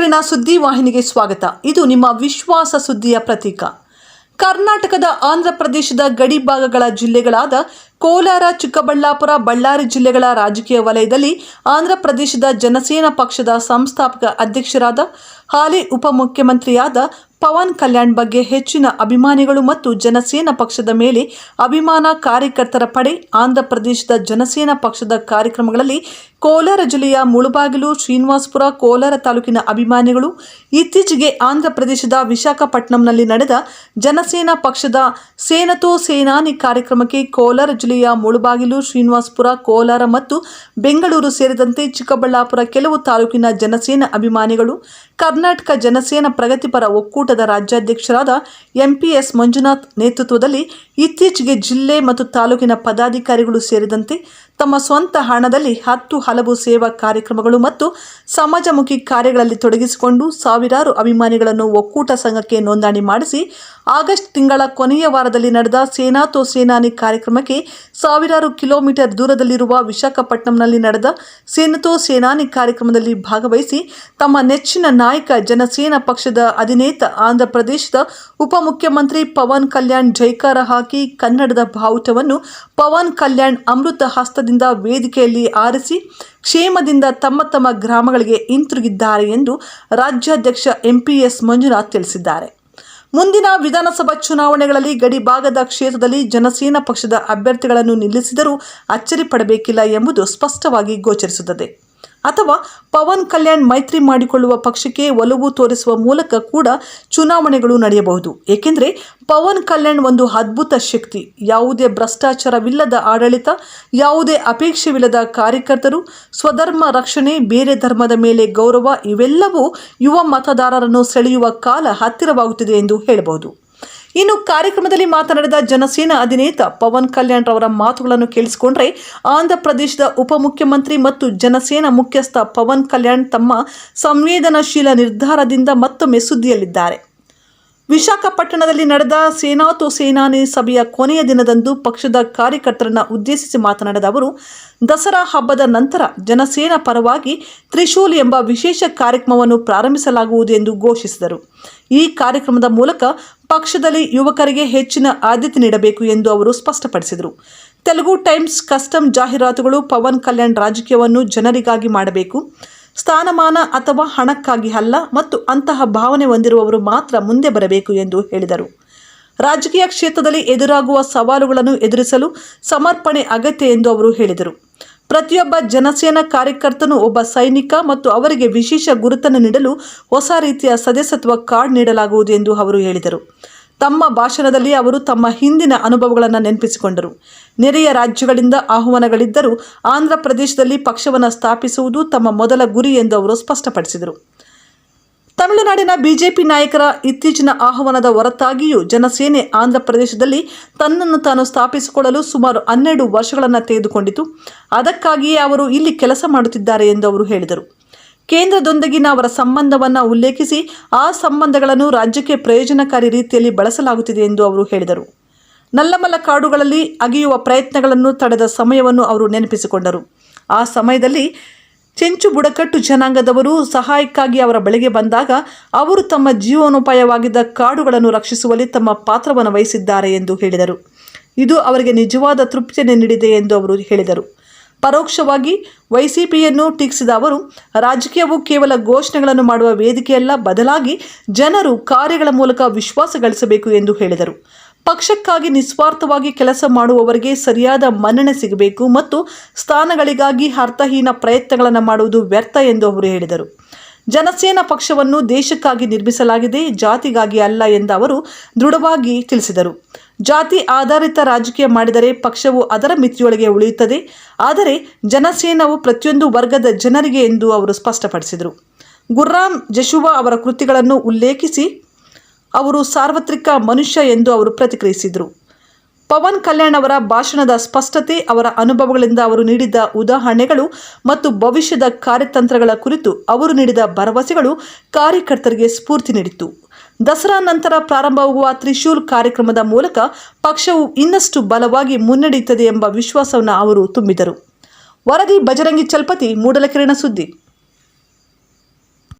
ಸುದ್ದಿ ವಾಹಿನಿಗೆ ಸ್ವಾಗತ. ಇದು ನಿಮ್ಮ ವಿಶ್ವಾಸ ಸುದ್ದಿಯ ಪ್ರತೀಕ. ಕರ್ನಾಟಕದ ಆಂಧ್ರ ಪ್ರದೇಶದ ಗಡಿ ಭಾಗಗಳ ಜಿಲ್ಲೆಗಳಾದ ಕೋಲಾರ, ಚಿಕ್ಕಬಳ್ಳಾಪುರ, ಬಳ್ಳಾರಿ ಜಿಲ್ಲೆಗಳ ರಾಜಕೀಯ ವಲಯದಲ್ಲಿ ಆಂಧ್ರ ಪ್ರದೇಶದ ಜನಸೇನಾ ಪಕ್ಷದ ಸಂಸ್ಥಾಪಕ ಅಧ್ಯಕ್ಷರಾದ ಹಾಲಿ ಉಪಮುಖ್ಯಮಂತ್ರಿಯಾದ ಪವನ್ ಕಲ್ಯಾಣ್ ಬಗ್ಗೆ ಹೆಚ್ಚಿನ ಅಭಿಮಾನಿಗಳು ಮತ್ತು ಜನಸೇನಾ ಪಕ್ಷದ ಮೇಲೆ ಅಭಿಮಾನ ಕಾರ್ಯಕರ್ತರ ಪಡೆ ಆಂಧ್ರ ಪ್ರದೇಶದ ಜನಸೇನಾ ಪಕ್ಷದ ಕಾರ್ಯಕ್ರಮಗಳಲ್ಲಿ ಕೋಲಾರ ಜಿಲ್ಲೆಯ ಮುಳುಬಾಗಿಲು, ಶ್ರೀನಿವಾಸಪುರ, ಕೋಲಾರ ತಾಲೂಕಿನ ಅಭಿಮಾನಿಗಳು ಇತ್ತೀಚೆಗೆ ಆಂಧ್ರ ಪ್ರದೇಶದ ವಿಶಾಖಪಟ್ಟಣಂನಲ್ಲಿ ನಡೆದ ಜನಸೇನಾ ಪಕ್ಷದ ಸೇನತೋ ಸೇನಾನಿ ಕಾರ್ಯಕ್ರಮಕ್ಕೆ ಕೋಲಾರ ಜಿಲ್ಲೆಯ ಮುಳುಬಾಗಿಲು, ಶ್ರೀನಿವಾಸಪುರ, ಕೋಲಾರ ಮತ್ತು ಬೆಂಗಳೂರು ಸೇರಿದಂತೆ ಚಿಕ್ಕಬಳ್ಳಾಪುರ ಕೆಲವು ತಾಲೂಕಿನ ಜನಸೇನಾ ಅಭಿಮಾನಿಗಳು, ಕರ್ನಾಟಕ ಜನಸೇನಾ ಪ್ರಗತಿಪರ ಒಕ್ಕೂಟದ ರಾಜ್ಯಾಧ್ಯಕ್ಷರಾದ ಎಂಪಿಎಸ್ ಮಂಜುನಾಥ್ ನೇತೃತ್ವದಲ್ಲಿ ಇತ್ತೀಚೆಗೆ ಜಿಲ್ಲೆ ಮತ್ತು ತಾಲೂಕಿನ ಪದಾಧಿಕಾರಿಗಳು ಸೇರಿದಂತೆ ತಮ್ಮ ಸ್ವಂತ ಹಣದಲ್ಲಿ ಹತ್ತು ಹಲವು ಸೇವಾ ಕಾರ್ಯಕ್ರಮಗಳು ಮತ್ತು ಸಮಾಜಮುಖಿ ಕಾರ್ಯಗಳಲ್ಲಿ ತೊಡಗಿಸಿಕೊಂಡು ಸಾವಿರಾರು ಅಭಿಮಾನಿಗಳನ್ನು ಒಕ್ಕೂಟ ಸಂಘಕ್ಕೆ ನೋಂದಣಿ ಮಾಡಿಸಿ, ಆಗಸ್ಟ್ ತಿಂಗಳ ಕೊನೆಯ ವಾರದಲ್ಲಿ ನಡೆದ ಸೇನಾತೋ ಸೇನಾನಿ ಕಾರ್ಯಕ್ರಮಕ್ಕೆ ಸಾವಿರಾರು ಕಿಲೋಮೀಟರ್ ದೂರದಲ್ಲಿರುವ ವಿಶಾಖಪಟ್ಟಣಂನಲ್ಲಿ ನಡೆದ ಸೇನತೋ ಸೇನಾನಿ ಕಾರ್ಯಕ್ರಮದಲ್ಲಿ ಭಾಗವಹಿಸಿ, ತಮ್ಮ ನೆಚ್ಚಿನ ನಾಯಕ ಜನಸೇನಾ ಪಕ್ಷದ ಅಧಿನೇತ ಆಂಧ್ರಪ್ರದೇಶದ ಉಪಮುಖ್ಯಮಂತ್ರಿ ಪವನ್ ಕಲ್ಯಾಣ್ ಜೈಕಾರ ಕನ್ನಡದ ಬಾವುಟವನ್ನು ಪವನ್ ಕಲ್ಯಾಣ್ ಅಮೃತ ಹಸ್ತದಿಂದ ವೇದಿಕೆಯಲ್ಲಿ ಆರಿಸಿ ಕ್ಷೇಮದಿಂದ ತಮ್ಮ ತಮ್ಮ ಗ್ರಾಮಗಳಿಗೆ ಹಿಂತಿರುಗಿದ್ದಾರೆ ಎಂದು ರಾಜ್ಯಾಧ್ಯಕ್ಷ ಎಂಪಿಎಸ್ ಮಂಜುನಾಥ್ ತಿಳಿಸಿದ್ದಾರೆ. ಮುಂದಿನ ವಿಧಾನಸಭಾ ಚುನಾವಣೆಗಳಲ್ಲಿ ಗಡಿಭಾಗದ ಕ್ಷೇತ್ರದಲ್ಲಿ ಜನಸೇನಾ ಪಕ್ಷದ ಅಭ್ಯರ್ಥಿಗಳನ್ನು ನಿಲ್ಲಿಸಿದರೂ ಅಚ್ಚರಿ ಪಡಬೇಕಿಲ್ಲ ಎಂಬುದು ಸ್ಪಷ್ಟವಾಗಿ ಗೋಚರಿಸುತ್ತದೆ. ಅಥವಾ ಪವನ್ ಕಲ್ಯಾಣ್ ಮೈತ್ರಿ ಮಾಡಿಕೊಳ್ಳುವ ಪಕ್ಷಕ್ಕೆ ಒಲವು ತೋರಿಸುವ ಮೂಲಕ ಕೂಡ ಚುನಾವಣೆಗಳು ನಡೆಯಬಹುದು. ಏಕೆಂದರೆ ಪವನ್ ಕಲ್ಯಾಣ್ ಒಂದು ಅದ್ಭುತ ಶಕ್ತಿ. ಯಾವುದೇ ಭ್ರಷ್ಟಾಚಾರವಿಲ್ಲದ ಆಡಳಿತ, ಯಾವುದೇ ಅಪೇಕ್ಷೆವಿಲ್ಲದ ಕಾರ್ಯಕರ್ತರು, ಸ್ವಧರ್ಮ ರಕ್ಷಣೆ, ಬೇರೆ ಧರ್ಮದ ಮೇಲೆ ಗೌರವ, ಇವೆಲ್ಲವೂ ಯುವ ಮತದಾರರನ್ನು ಸೆಳೆಯುವ ಕಾಲ ಹತ್ತಿರವಾಗುತ್ತಿದೆ ಎಂದು ಹೇಳಬಹುದು. ಇನ್ನು ಕಾರ್ಯಕ್ರಮದಲ್ಲಿ ಮಾತನಾಡಿದ ಜನಸೇನಾ ಅಧಿನೇತ ಪವನ್ ಕಲ್ಯಾಣ್ ರವರ ಮಾತುಗಳನ್ನು ಕೇಳಿಸಿಕೊಂಡ್ರೆ ಆಂಧ್ರ ಪ್ರದೇಶದ ಉಪಮುಖ್ಯಮಂತ್ರಿ ಮತ್ತು ಜನಸೇನಾ ಮುಖ್ಯಸ್ಥ ಪವನ್ ಕಲ್ಯಾಣ್ ತಮ್ಮ ಸಂವೇದನಾಶೀಲ ನಿರ್ಧಾರದಿಂದ ಮತ್ತೊಮ್ಮೆ ಸುದ್ದಿಯಲ್ಲಿದ್ದಾರೆ. ವಿಶಾಖಪಟ್ಟಣದಲ್ಲಿ ನಡೆದ ಸೇನಾ ಸೇನಾತೋ ಸೇನಾನಿ ಸಭೆಯ ಕೊನೆಯ ದಿನದಂದು ಪಕ್ಷದ ಕಾರ್ಯಕರ್ತರನ್ನು ಉದ್ದೇಶಿಸಿ ಮಾತನಾಡಿದ ಅವರು, ದಸರಾ ಹಬ್ಬದ ನಂತರ ಜನಸೇನಾ ಪರವಾಗಿ ತ್ರಿಶೂಲ್ ಎಂಬ ವಿಶೇಷ ಕಾರ್ಯಕ್ರಮವನ್ನು ಪ್ರಾರಂಭಿಸಲಾಗುವುದು ಎಂದು ಘೋಷಿಸಿದರು. ಈ ಕಾರ್ಯಕ್ರಮದ ಮೂಲಕ ಪಕ್ಷದಲ್ಲಿ ಯುವಕರಿಗೆ ಹೆಚ್ಚಿನ ಆದ್ಯತೆ ನೀಡಬೇಕು ಎಂದು ಅವರು ಸ್ಪಷ್ಟಪಡಿಸಿದರು. ತೆಲುಗು ಟೈಮ್ಸ್ ಕಸ್ಟಮ್ ಜಾಹೀರಾತುಗಳು ಪವನ್ ಕಲ್ಯಾಣ್ ರಾಜಕೀಯವನ್ನು ಜನರಿಗಾಗಿ ಮಾಡಬೇಕು. ಸ್ಥಾನಮಾನ ಅಥವಾ ಹಣಕ್ಕಾಗಿ ಅಲ್ಲ ಮತ್ತು ಅಂತಹ ಭಾವನೆ ಹೊಂದಿರುವವರು ಮಾತ್ರ ಮುಂದೆ ಬರಬೇಕು ಎಂದು ಹೇಳಿದರು. ರಾಜಕೀಯ ಕ್ಷೇತ್ರದಲ್ಲಿ ಎದುರಾಗುವ ಸವಾಲುಗಳನ್ನು ಎದುರಿಸಲು ಸಮರ್ಪಣೆ ಅಗತ್ಯ ಎಂದು ಅವರು ಹೇಳಿದರು. ಪ್ರತಿಯೊಬ್ಬ ಜನಸೇನಾ ಕಾರ್ಯಕರ್ತನು ಒಬ್ಬ ಸೈನಿಕ ಮತ್ತು ಅವರಿಗೆ ವಿಶೇಷ ಗುರುತನ್ನು ನೀಡಲು ಹೊಸ ರೀತಿಯ ಸದಸ್ಯತ್ವ ಕಾರ್ಡ್ ನೀಡಲಾಗುವುದು ಎಂದು ಅವರು ಹೇಳಿದರು. ತಮ್ಮ ಭಾಷಣದಲ್ಲಿ ಅವರು ತಮ್ಮ ಹಿಂದಿನ ಅನುಭವಗಳನ್ನು ನೆನಪಿಸಿಕೊಂಡರು. ನೆರೆಯ ರಾಜ್ಯಗಳಿಂದ ಆಹ್ವಾನಗಳಿದ್ದರೂ ಆಂಧ್ರ ಪ್ರದೇಶದಲ್ಲಿ ಪಕ್ಷವನ್ನು ಸ್ಥಾಪಿಸುವುದು ತಮ್ಮ ಮೊದಲ ಗುರಿ ಎಂದು ಅವರು ಸ್ಪಷ್ಟಪಡಿಸಿದರು. ತಮಿಳುನಾಡಿನ ಬಿಜೆಪಿ ನಾಯಕರ ಇತ್ತೀಚಿನ ಆಹ್ವಾನದ ಹೊರತಾಗಿಯೂ ಜನಸೇನೆ ಆಂಧ್ರ ಪ್ರದೇಶದಲ್ಲಿ ತನ್ನನ್ನು ತಾನು ಸ್ಥಾಪಿಸಿಕೊಳ್ಳಲು ಸುಮಾರು ಹನ್ನೆರಡು ವರ್ಷಗಳನ್ನು ತೆಗೆದುಕೊಂಡಿತು. ಅದಕ್ಕಾಗಿಯೇ ಅವರು ಇಲ್ಲಿ ಕೆಲಸ ಮಾಡುತ್ತಿದ್ದಾರೆ ಎಂದು ಅವರು ಹೇಳಿದರು. ಕೇಂದ್ರದೊಂದಿಗಿನ ಅವರ ಸಂಬಂಧವನ್ನು ಉಲ್ಲೇಖಿಸಿ ಆ ಸಂಬಂಧಗಳನ್ನು ರಾಜ್ಯಕ್ಕೆ ಪ್ರಯೋಜನಕಾರಿ ರೀತಿಯಲ್ಲಿ ಬಳಸಲಾಗುತ್ತಿದೆ ಎಂದು ಅವರು ಹೇಳಿದರು. ನಲ್ಲಮಲ್ಲ ಕಾಡುಗಳಲ್ಲಿ ಅಗೆಯುವ ಪ್ರಯತ್ನಗಳನ್ನು ತಡೆದ ಸಮಯವನ್ನು ಅವರು ನೆನಪಿಸಿಕೊಂಡರು. ಆ ಸಮಯದಲ್ಲಿ ಚೆಂಚು ಬುಡಕಟ್ಟು ಜನಾಂಗದವರು ಸಹಾಯಕ್ಕಾಗಿ ಅವರ ಬಳಿಗೆ ಬಂದಾಗ ಅವರು ತಮ್ಮ ಜೀವನೋಪಾಯವಾಗಿದ್ದ ಕಾಡುಗಳನ್ನು ರಕ್ಷಿಸುವಲ್ಲಿ ತಮ್ಮ ಪಾತ್ರವನ್ನು ವಹಿಸಿದ್ದಾರೆ ಎಂದು ಹೇಳಿದರು. ಇದು ಅವರಿಗೆ ನಿಜವಾದ ತೃಪ್ತಿಯನ್ನು ನೀಡಿದೆ ಎಂದು ಅವರು ಹೇಳಿದರು. ಪರೋಕ್ಷವಾಗಿ ವೈಸಿಪಿಯನ್ನು ಟೀಕಿಸಿದ ಅವರು, ರಾಜಕೀಯವು ಕೇವಲ ಘೋಷಣೆಗಳನ್ನು ಮಾಡುವ ವೇದಿಕೆಯಲ್ಲ, ಬದಲಾಗಿ ಜನರು ಕಾರ್ಯಗಳ ಮೂಲಕ ವಿಶ್ವಾಸ ಗಳಿಸಬೇಕು ಎಂದು ಹೇಳಿದರು. ಪಕ್ಷಕ್ಕಾಗಿ ನಿಸ್ವಾರ್ಥವಾಗಿ ಕೆಲಸ ಮಾಡುವವರಿಗೆ ಸರಿಯಾದ ಮನ್ನಣೆ ಸಿಗಬೇಕು ಮತ್ತು ಸ್ಥಾನಗಳಿಗಾಗಿ ಅರ್ಥಹೀನ ಪ್ರಯತ್ನಗಳನ್ನು ಮಾಡುವುದು ವ್ಯರ್ಥ ಎಂದು ಅವರು ಹೇಳಿದರು. ಜನಸೇನಾ ಪಕ್ಷವನ್ನು ದೇಶಕ್ಕಾಗಿ ನಿರ್ಮಿಸಲಾಗಿದೆ, ಜಾತಿಗಾಗಿ ಅಲ್ಲ ಎಂದು ಅವರು ದೃಢವಾಗಿ ತಿಳಿಸಿದರು. ಜಾತಿ ಆಧಾರಿತ ರಾಜಕೀಯ ಮಾಡಿದರೆ ಪಕ್ಷವು ಅದರ ಮಿತಿಯೊಳಗೆ ಉಳಿಯುತ್ತದೆ, ಆದರೆ ಜನಸೇನವು ಪ್ರತಿಯೊಂದು ವರ್ಗದ ಜನರಿಗೆ ಎಂದು ಅವರು ಸ್ಪಷ್ಟಪಡಿಸಿದರು. ಗುರ್ರಾಮ್ ಜಶುವಾ ಅವರ ಕೃತಿಗಳನ್ನು ಉಲ್ಲೇಖಿಸಿ, ಅವರು ಸಾರ್ವತ್ರಿಕ ಮನುಷ್ಯ ಎಂದು ಅವರು ಪ್ರತಿಕ್ರಿಯಿಸಿದರು. ಪವನ್ ಕಲ್ಯಾಣ್ ಅವರ ಭಾಷಣದ ಸ್ಪಷ್ಟತೆ, ಅವರ ಅನುಭವಗಳಿಂದ ಅವರು ನೀಡಿದ ಉದಾಹರಣೆಗಳು ಮತ್ತು ಭವಿಷ್ಯದ ಕಾರ್ಯತಂತ್ರಗಳ ಕುರಿತು ಅವರು ನೀಡಿದ ಭರವಸೆಗಳು ಕಾರ್ಯಕರ್ತರಿಗೆ ಸ್ಫೂರ್ತಿ ನೀಡಿತು ದಸರಾ ನಂತರ ಪ್ರಾರಂಭವಾಗುವ ತ್ರಿಶೂಲ್ ಕಾರ್ಯಕ್ರಮದ ಮೂಲಕ ಪಕ್ಷವು ಇನ್ನಷ್ಟು ಬಲವಾಗಿ ಮುನ್ನಡೆಯುತ್ತದೆ ಎಂಬ ವಿಶ್ವಾಸವನ್ನು ಅವರು ತುಂಬಿದರು. ವರದಿ ಬಜರಂಗಿ ಚಲ್ಪತಿ ಮೂಡಲಕಿರಣ ಸುದ್ದಿ.